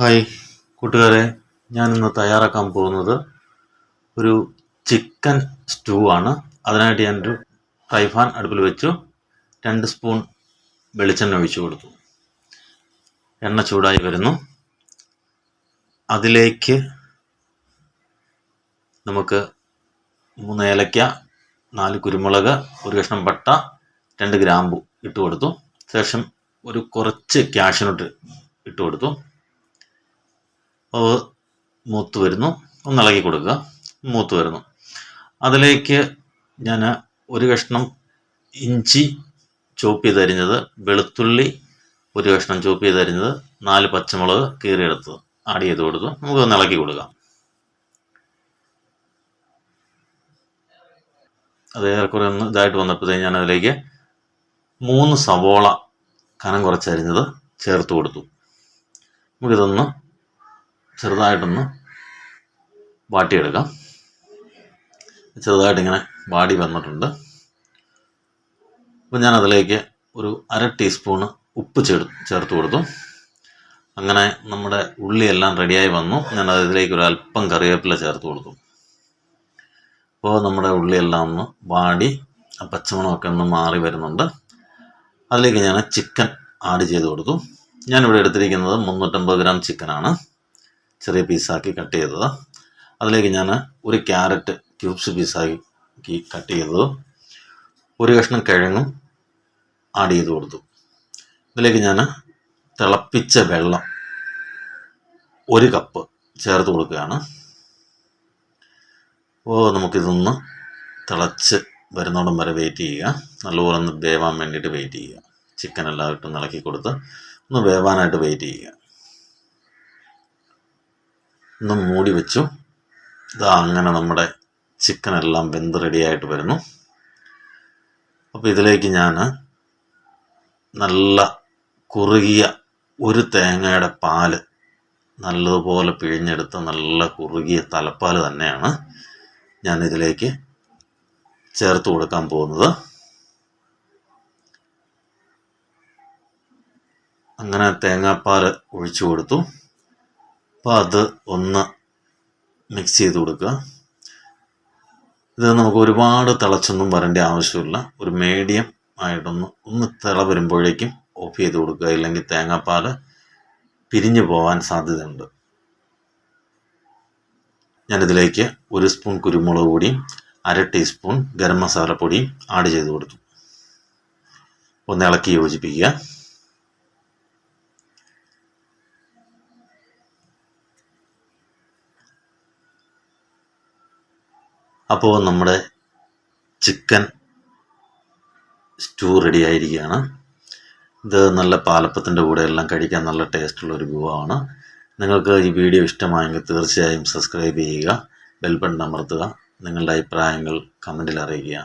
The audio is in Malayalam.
ഹായ് കൂട്ടുകാരെ. ഞാനിന്ന് തയ്യാറാക്കാൻ പോകുന്നത് ഒരു ചിക്കൻ സ്റ്റൂ ആണ്. അതിനായിട്ട് ഞാനൊരു ഫ്രൈഫാൻ അടുപ്പിൽ വെച്ചു. രണ്ട് സ്പൂൺ വെളിച്ചെണ്ണ ഒഴിച്ചു കൊടുത്തു. എണ്ണ ചൂടായി വരുന്നു. അതിലേക്ക് നമുക്ക് മൂന്ന് ഏലക്ക നാല് കുരുമുളക് ഒരു കഷ്ണം പട്ട രണ്ട് ഗ്രാമ്പു ഇട്ട് കൊടുത്തു. ശേഷം ഒരു കുറച്ച് ക്യാഷിനോട്ട് ഇട്ട് കൊടുത്തു. മൂത്ത് വരുന്നു. ഒന്ന് ഇളകി കൊടുക്കുക. മൂത്ത് വരുന്നു. അതിലേക്ക് ഞാൻ ഒരു കഷ്ണം ഇഞ്ചി ചോപ്പ് ചെയ്ത് അരിഞ്ഞത് വെളുത്തുള്ളി ഒരു കഷ്ണം ചോപ്പ് ചെയ്ത് അരിഞ്ഞത് നാല് പച്ചമുളക് കീറിയെടുത്ത് ആഡ് ചെയ്ത് കൊടുത്തു. നമുക്ക് ഒന്ന് ഇളക്കി കൊടുക്കാം. അത് ഏറെക്കുറെ ഒന്ന് ഇതായിട്ട് വന്നപ്പോഴത്തേക്ക് ഞാൻ അതിലേക്ക് മൂന്ന് സവോള കനം കുറച്ചരിഞ്ഞത് ചേർത്ത് കൊടുത്തു. നമുക്കിതൊന്ന് ചെറുതായിട്ടൊന്ന് വാട്ടിയെടുക്കാം. ചെറുതായിട്ടിങ്ങനെ വാടി വന്നിട്ടുണ്ട്. അപ്പം ഞാൻ അതിലേക്ക് ഒരു അര ടീസ്പൂണ് ഉപ്പ് ചേർ ചേർത്ത് കൊടുത്തു. അങ്ങനെ നമ്മുടെ ഉള്ളിയെല്ലാം റെഡിയായി വന്നു. ഞാൻ അതിലേക്ക് ഒരു അല്പം കറിവേപ്പില ചേർത്ത് കൊടുത്തു. അപ്പോൾ നമ്മുടെ ഉള്ളിയെല്ലാം ഒന്ന് വാടി ആ പച്ചമണമൊക്കെ ഒന്ന് മാറി വരുന്നുണ്ട്. അതിലേക്ക് ഞാൻ ചിക്കൻ ആഡ് ചെയ്ത് കൊടുത്തു. ഞാനിവിടെ എടുത്തിരിക്കുന്നത് മുന്നൂറ്റമ്പത് ഗ്രാം ചിക്കനാണ്. ചെറിയ പീസാക്കി കട്ട് ചെയ്തത്. അതിലേക്ക് ഞാൻ ഒരു ക്യാരറ്റ് ക്യൂബ്സ് പീസാക്കി കട്ട് ചെയ്തത് ഒരു കഷ്ണം കിഴങ്ങും ആഡ് ചെയ്ത് കൊടുത്തു. ഇതിലേക്ക് ഞാൻ തിളപ്പിച്ച വെള്ളം ഒരു കപ്പ് ചേർത്ത് കൊടുക്കുകയാണ്. അപ്പോൾ നമുക്കിതൊന്ന് തിളച്ച് വരുന്നോടം വരെ വെയിറ്റ് ചെയ്യുക. നല്ലപോലെ ഒന്ന് വേവാൻ വേണ്ടിയിട്ട് വെയിറ്റ് ചെയ്യുക. ചിക്കൻ എല്ലാം ഇട്ട് ഇളക്കി കൊടുത്ത് ഒന്ന് വേവാനായിട്ട് വെയിറ്റ് ചെയ്യുക. ഒന്ന് മൂടി വെച്ചു. ഇതാ അങ്ങനെ നമ്മുടെ ചിക്കൻ എല്ലാം വെന്ത് റെഡിയായിട്ട് വരുന്നു. അപ്പോൾ ഇതിലേക്ക് ഞാൻ നല്ല കുറുകിയ ഒരു തേങ്ങയുടെ പാൽ നല്ലതുപോലെ പിഴിഞ്ഞെടുത്ത നല്ല കുറുകിയ തലപ്പാൽ തന്നെയാണ് ഞാൻ ഇതിലേക്ക് ചേർത്ത് കൊടുക്കാൻ പോകുന്നത്. അങ്ങനെ തേങ്ങാപ്പാൽ ഒഴിച്ചു കൊടുത്തു. അപ്പോൾ അത് ഒന്ന് മിക്സ് ചെയ്ത് കൊടുക്കുക. ഇത് നമുക്ക് ഒരുപാട് തിളച്ചൊന്നും വരേണ്ട ആവശ്യമില്ല. ഒരു മീഡിയം ആയിട്ടൊന്ന് ഒന്ന് തിള വരുമ്പോഴേക്കും ഓഫ് ചെയ്ത് കൊടുക്കുക. ഇല്ലെങ്കിൽ തേങ്ങാപ്പാൽ പിരിഞ്ഞു പോകാൻ സാധ്യതയുണ്ട്. ഞാനിതിലേക്ക് ഒരു സ്പൂൺ കുരുമുളക് പൊടിയും അര ടീസ്പൂൺ ഗരം മസാല പൊടിയും ആഡ് ചെയ്ത് കൊടുത്തു. ഒന്ന് ഇളക്കി യോജിപ്പിക്കുക. അപ്പോൾ നമ്മുടെ ചിക്കൻ സ്റ്റൂ റെഡി ആയിരിക്കുകയാണ്. ഇത് നല്ല പാലപ്പത്തിന്റെ കൂടെ എല്ലാം കഴിക്കാൻ നല്ല ടേസ്റ്റുള്ള ഒരു വിഭവമാണ് നിങ്ങൾക്ക് ഈ വീഡിയോ ഇഷ്ടമായെങ്കിൽ തീർച്ചയായും സബ്സ്ക്രൈബ് ചെയ്യുക ബെൽ ബട്ടൺ അമർത്തുക നിങ്ങളുടെ അഭിപ്രായങ്ങൾ കമന്റിൽ അറിയിക്കുക.